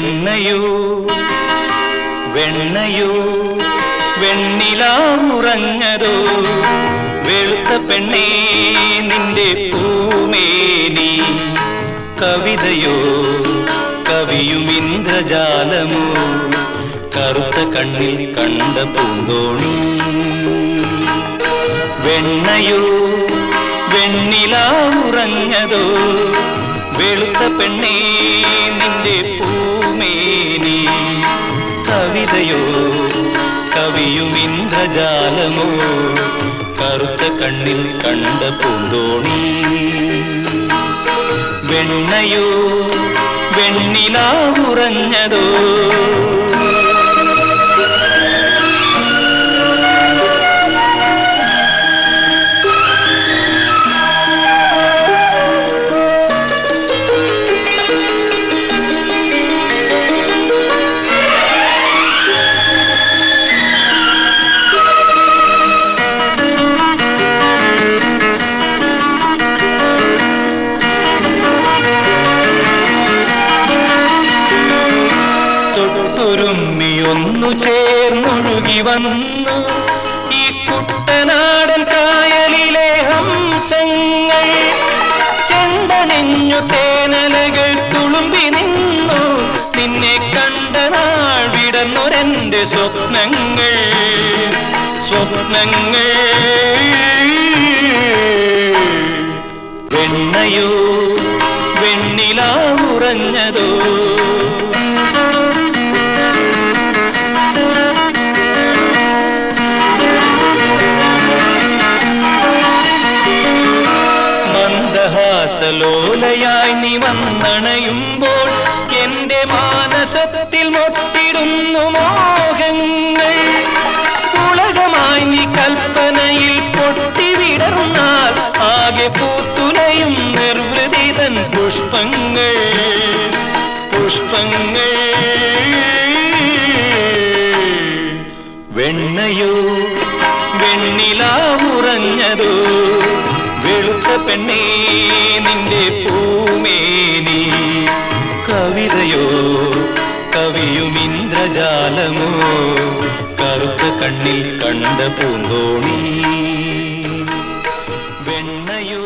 വെണ്ണയോ. വെണ്ണയൂ. വെണ്ണിലാമുറങ്ങതോ വെളുത്ത പെണ്ണേ നിന്റെ പൂമേനി കവിതയോ കവിയും ഇന്ദ്രജാലമോ. കറുത്ത കണ്ണിൽ കണ്ട പൂന്തോണി. വെണ്ണയോ വെണ്ണിലാമുറങ്ങതോ വെളുത്ത പെണ്ണേ നിന്റെ പൂമേനി കവിതയോ കവിയും ഇന്ദ്രജാലമോ കറുത്ത കണ്ണിൽ കണ്ട പൂന്തോണി. വെണ്ണയോ വെണ്ണിലാമുറഞ്ഞതോ തൊട്ടുരുമ്മിയൊന്നു ചേർന്നൊഴുകി വന്നു ഈ കുട്ടനാടൻ കായലിലെ ഹംസങ്ങൾ ചെണ്ടണിഞ്ഞു തേനലകൾ തുളുമ്പി നിന്നു. നിന്നെ കണ്ട നാൾ സ്വപ്നങ്ങൾ. സ്വപ്നങ്ങൾ വെണ്ണയോ വെണ്ണിലാമുറഞ്ഞതോ മന്ദഹാസലോലയായി നീ വന്നണയുമ്പോൾ എന്റെ മാനസത്തിൽ മൊത്തിടുന്നു മോഹങ്ങൾ. ഉലകമായി നീ കൽപ്പനയിൽ പൊട്ടിവിടർന്നാൽ ആകെ പൂത്തുലയും നിർവൃതിതൻ പുഷ്പങ്ങൾ. പുഷ്പങ്ങൾ. വെണ്ണയോ വെണ്ണിലാമുറഞ്ഞതോ വെളുത്ത പെണ്ണേ നിന്റെ പൂമേനി കവിതയോ കവിയും ഇന്ദ്രജാലമോ കറുത്ത കണ്ണിൽ കണ്ട പൂന്തോണി. വെണ്ണയോ